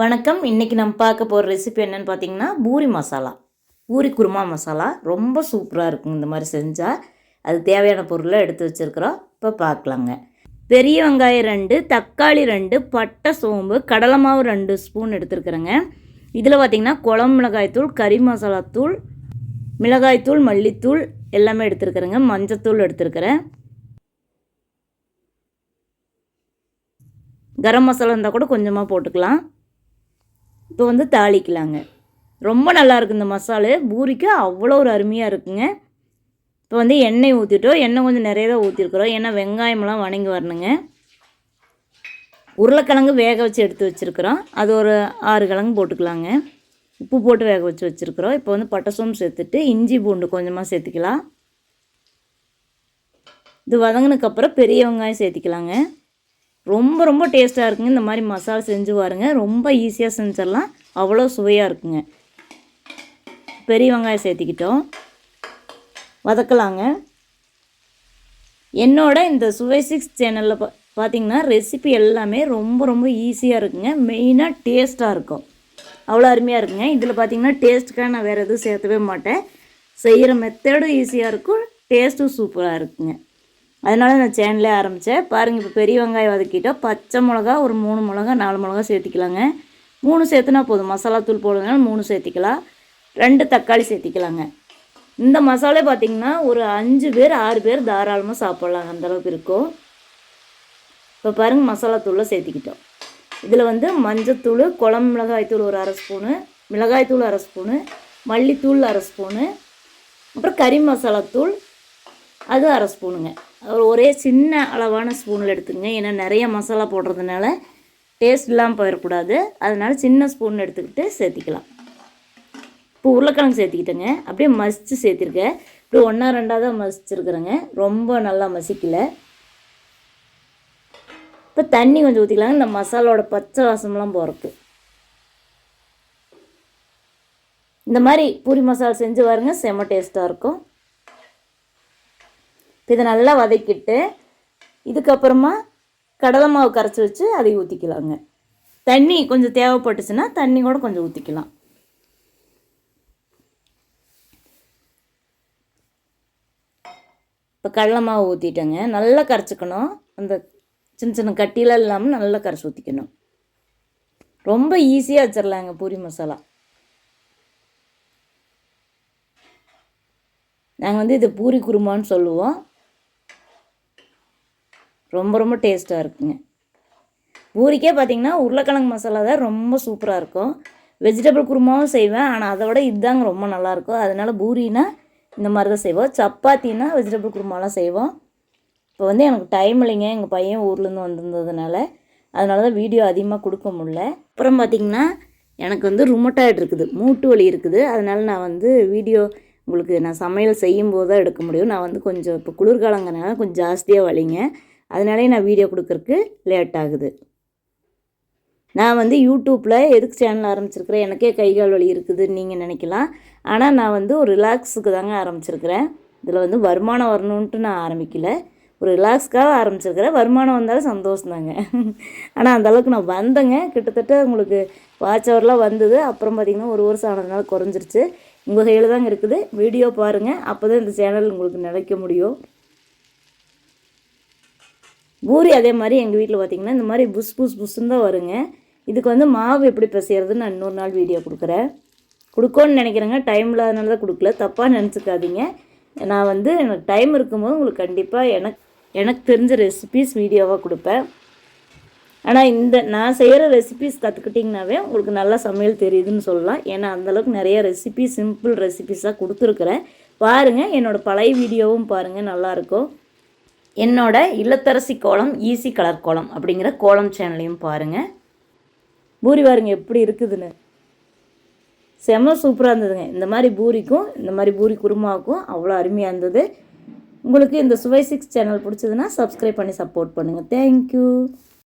வணக்கம். இன்றைக்கி நம்ம பார்க்க போகிற ரெசிபி என்னென்னு பார்த்தீங்கன்னா பூரி மசாலா. பூரி குருமா மசாலா. ரொம்ப சூப்பராக இருக்கும் இந்த மாதிரி செஞ்சால் அது தேவையான பொருளை எடுத்து வச்சுருக்குறோம். இப்போ பார்க்கலாங்க. பெரிய வெங்காயம் ரெண்டு தக்காளி ரெண்டு பட்டை சோம்பு கடலை மாவு ரெண்டு ஸ்பூன் எடுத்துருக்குறேங்க. இதில் பார்த்திங்கன்னா குழம்பு மிளகாய்த்தூள் கறி மசாலாத்தூள் தூள் மிளகாய்த்தூள் மல்லித்தூள் எல்லாமே எடுத்துருக்குறேங்க. மஞ்சத்தூள் எடுத்துருக்குறேன். கரம் மசாலா இருந்தால் கூட கொஞ்சமாக போட்டுக்கலாம். இப்போ வந்து தாளிக்கலாங்க. ரொம்ப நல்லா இருக்குது இந்த மசாலு. பூரிக்கு அவ்வளோ ஒரு அருமையாக இருக்குங்க. இப்போ வந்து எண்ணெய் ஊற்றிட்டோம் எண்ணெய் கொஞ்சம் நிறைய தான் ஊற்றிருக்குறோம் ஏன்னா வெங்காயமெல்லாம் வணங்கி வரணுங்க. உருளைக்கிழங்கு வேக வச்சு எடுத்து வச்சுருக்குறோம். அது ஒரு ஆறு கிழங்கு போட்டுக்கலாங்க. உப்பு போட்டு வேக வச்சு வச்சுருக்குறோம். இப்போ வந்து பட்டை சோம்பு சேர்த்துட்டு இஞ்சி பூண்டு கொஞ்சமாக சேர்த்துக்கலாம். இது வதங்கினதுக்கப்புறம் பெரிய வெங்காயம் சேர்த்திக்கலாங்க. ரொம்ப ரொம்ப டேஸ்ட்டாக இருக்குங்க. இந்த மாதிரி மசாலா செஞ்சு பாருங்க. ரொம்ப ஈஸியாக செஞ்சிடலாம். அவ்வளோ சுவையாக இருக்குங்க. பெரிய வெங்காயம் சேர்த்திக்கிட்டோம். வதக்கலாங்க. என்னோட இந்த சுவை சிக்ஸ் சேனலில் பா பார்த்தீங்கன்னா ரெசிபி எல்லாமே ரொம்ப ரொம்ப ஈஸியாக இருக்குங்க. மெயினாக டேஸ்ட்டாக இருக்கும். அவ்வளோ அருமையாக இருக்குங்க. இதில் பார்த்தீங்கன்னா டேஸ்ட்டுக்காக நான் வேறு எதுவும் சேர்த்தவே மாட்டேன். செய்கிற மெத்தடும் ஈஸியாக இருக்கும். டேஸ்ட்டும் சூப்பராக இருக்குங்க. அதனால் நான் சேனலே ஆரம்பித்தேன் பாருங்கள் இப்போ பெரிய வெங்காயம் வதக்கிட்டோம். பச்சை மிளகா ஒரு மூணு மிளகா நாலு மிளகா சேர்த்திக்கலாங்க. மூணு சேர்த்துனா போதும். மசாலா தூள் போடுறதுனால மூணு சேர்த்திக்கலாம். ரெண்டு தக்காளி சேர்த்திக்கலாங்க. இந்த மசாலே பார்த்திங்கன்னா ஒரு அஞ்சு பேர் ஆறு பேர் தாராளமாக சாப்பிட்லாங்க அந்தளவுக்கு இருக்கும். இப்போ பாருங்கள் மசாலா தூளில் சேர்த்திக்கிட்டோம். இதில் வந்து மஞ்சத்தூள் குழம்பு மிளகாய்த்தூள் ஒரு அரை ஸ்பூனு மிளகாய்த்தூள் அரை ஸ்பூனு மல்லித்தூள் அரை ஸ்பூனு அப்புறம் கறி மசாலா தூள் அது அரை ஸ்பூனுங்க. ஒரே சின்ன அளவான ஸ்பூனில் எடுத்துங்க ஏன்னா நிறைய மசாலா போடுறதுனால டேஸ்ட் இல்லாமல் போயிடக்கூடாது. அதனால் சின்ன ஸ்பூன் எடுத்துக்கிட்டு சேர்த்திக்கலாம். இப்போ உருளைக்கிழங்கு சேர்த்திக்கிட்டேங்க. அப்படியே மசித்து சேர்த்திருக்கேன் இப்படி ஒன்றா ரெண்டாக தான் மசிச்சிருக்கிறேங்க. ரொம்ப நல்லா மசிக்கல. இப்போ தண்ணி கொஞ்சம் ஊற்றிக்கலாங்க இந்த மசாலாவோட பச்சை வாசம்லாம் போகிறக்கு இந்த மாதிரி பூரி மசாலா செஞ்சு பாருங்க. செம்ம டேஸ்ட்டாக இருக்கும். இப்போ இதை நல்லா வதக்கிட்டு இதுக்கப்புறமா கடலை மாவு கரைச்சி வச்சு அதை ஊற்றிக்கலாங்க தண்ணி கொஞ்சம் தேவைப்பட்டுச்சுன்னா தண்ணி கூட கொஞ்சம் ஊற்றிக்கலாம் இப்போ கடலை மாவு ஊற்றிட்டேங்க நல்லா கரைச்சிக்கணும். அந்த சின்ன சின்ன கட்டிலாம் இல்லாமல் நல்லா கரைச்சி ஊற்றிக்கணும் ரொம்ப ஈஸியாக வச்சிடலாங்க பூரி மசாலா. நாங்கள் வந்து இது பூரி குருமான்னு சொல்லுவோம். ரொம்ப ரொம்ப டேஸ்ட்டாக இருக்குங்க. பூரிக்கே பார்த்திங்கன்னா உருளைக்கிழங்கு மசாலா தான் ரொம்ப சூப்பராக இருக்கும். வெஜிடபிள் குருமாவும் செய்வேன். ஆனால் அதை விட இதுதாங்க ரொம்ப நல்லாயிருக்கும் அதனால் பூரினா இந்த மாதிரி தான் செய்வோம். சப்பாத்தினா வெஜிடபிள் குருமாலாம் செய்வோம். இப்போ வந்து எனக்கு டைம் இல்லைங்க. எங்கள் பையன் ஊர்லேருந்து வந்திருந்ததுனால அதனால தான் வீடியோ அதிகமாக கொடுக்க முடில அப்புறம் பார்த்திங்கன்னா எனக்கு வந்து ருமட்டாய்டு இருக்குது. மூட்டு வலி இருக்குது. அதனால் நான் வந்து வீடியோ உங்களுக்கு நான் சமையல் செய்யும்போது தான் எடுக்க முடியும். நான் வந்து கொஞ்சம் இப்போ குளிர்காலங்கிறனால கொஞ்சம் ஜாஸ்தியாக வலிங்க. அதனாலே நான் வீடியோ கொடுக்குறக்கு லேட் ஆகுது. நான் வந்து யூடியூப்பில் எதுக்கு சேனல் ஆரம்பிச்சிருக்கிறேன்? எனக்கே கை கால் வலி இருக்குதுன்னு நீங்கள் நினைக்கலாம். ஆனால் நான் வந்து ஒரு ரிலாக்ஸுக்கு தாங்க ஆரம்பிச்சிருக்கிறேன். இதில் வந்து வருமானம் வரணுன்ட்டு நான் ஆரம்பிக்கல. ஒரு ரிலாக்ஸ்க்காக ஆரம்பிச்சிருக்கிறேன். வருமானம் வந்தாலும் சந்தோஷம் தாங்க ஆனால் அந்தளவுக்கு நான் வந்தேங்க. கிட்டத்தட்ட உங்களுக்கு வாட்ச் ஹவர்லாம் வந்தது. அப்புறம் பார்த்திங்கன்னா ஒரு வருஷம் ஆனதுனால குறைஞ்சிருச்சு. உங்கள் கையில் தாங்க இருக்குது. வீடியோ பாருங்கள் அப்போ தான் இந்த சேனல் உங்களுக்கு நினைக்க முடியும். பூரி அதே மாதிரி எங்கள் வீட்டில் பார்த்திங்கன்னா இந்த மாதிரி புஸ் புஸ் புஸ்ன்னு தான் வருங்க. இதுக்கு வந்து மாவு எப்படி பிசைகிறதுன்னு நான் இன்னொரு நாள் வீடியோ கொடுக்குறேன். கொடுக்கோன்னு நினைக்கிறேங்க. டைம் இல்லாதனால தான் கொடுக்கல. தப்பாக நினச்சிக்காதீங்க. நான் வந்து எனக்கு டைம் இருக்கும்போது உங்களுக்கு கண்டிப்பாக எனக்கு எனக்கு தெரிஞ்ச ரெசிபீஸ் வீடியோவாக கொடுப்பேன். ஆனால் இந்த நான் செய்கிற ரெசிபீஸ் கற்றுக்கிட்டிங்கனாவே உங்களுக்கு நல்லா சமையல் தெரியுதுன்னு சொல்லலாம். ஏன்னா அந்தளவுக்கு நிறைய ரெசிபி சிம்பிள் ரெசிபீஸாக கொடுத்துருக்குறேன். பாருங்கள் என்னோடய பழைய வீடியோவும் பாருங்கள் நல்லாயிருக்கும் என்னோட இல்லத்தரசி கோலம் ஈஸி கலர் கோலம் அப்படிங்கிற கோலம் சேனலையும் பாருங்கள் பூரி பாருங்க எப்படி இருக்குதுன்னு. செம சூப்பராக இருந்ததுங்க. இந்த மாதிரி பூரிக்கும் இந்த மாதிரி பூரி குருமாவுக்கும் அவ்வளோ அருமையாக இருந்தது. உங்களுக்கு இந்த சுவை சிக்ஸ் சேனல் பிடிச்சதுன்னா சப்ஸ்கிரைப் பண்ணி சப்போர்ட் பண்ணுங்கள் தேங்க்யூ